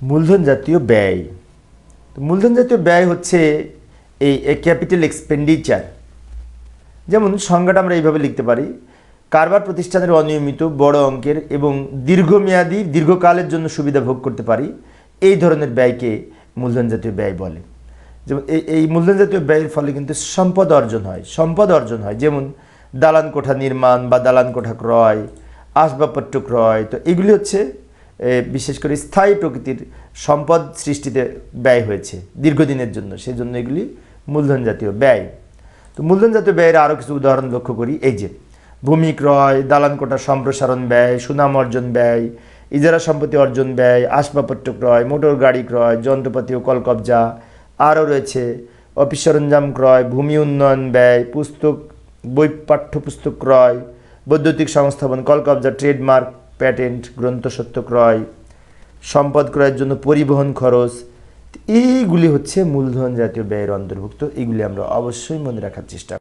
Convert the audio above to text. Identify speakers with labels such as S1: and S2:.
S1: মূলধন জাতীয় ব্যয়। তো মূলধন জাতীয় ব্যয় হচ্ছে এই ক্যাপিটাল এক্সপেন্ডিচার। যেমন সংজ্ঞাটা আমরা এইভাবে লিখতে পারি, কারবার প্রতিষ্ঠানের অনিয়মিত বড় অঙ্কের এবং দীর্ঘমেয়াদী, দীর্ঘকালের জন্য সুবিধা ভোগ করতে পারি, এই ধরনের ব্যয়কে মূলধন জাতীয় ব্যয় বলে। যেমন এই এই মূলধন জাতীয় ব্যয়ের ফলে কিন্তু সম্পদ অর্জন হয়, সম্পদ অর্জন হয়। যেমন দালান কোঠা নির্মাণ বা দালান কোঠা ক্রয়, আসবাবপত্র ক্রয়, তো এগুলি হচ্ছে বিশেষ করে স্থায়ী প্রকৃতির সম্পদ সৃষ্টিতে ব্যয় হয়েছে দীর্ঘদিনের জন্য। সেই জন্য এগুলি মূলধন জাতীয় ব্যয়। তো মূলধন জাতীয় ব্যয়ের আরও কিছু উদাহরণ লক্ষ্য করি। এই যে ভূমি ক্রয় দালান সম্প্রসারণ ব্যয়, সুনাম অর্জন ব্যয়, ইজারা সম্পত্তি অর্জন ব্যয় আসবাবপত্র ক্রয় মোটর গাড়ি ক্রয়, যন্ত্রপাতি ও কলকবজা আরও রয়েছে। অফিস সরঞ্জাম ক্রয়, ভূমি উন্নয়ন ব্যয়, পুস্তক, বই পাঠ্যপুস্তক ক্রয়, বৈদ্যুতিক সংস্থাপন, কলকবজা, ট্রেডমার্ক প্যাটেন্ট গ্রন্থসত্য ক্রয়, সম্পদ ক্রয়ের জন্য পরিবহন খরচ, এইগুলি হচ্ছে মূলধন জাতীয় ব্যয়ের অন্তর্ভুক্ত। এগুলি আমরা অবশ্যই মনে রাখার চেষ্টা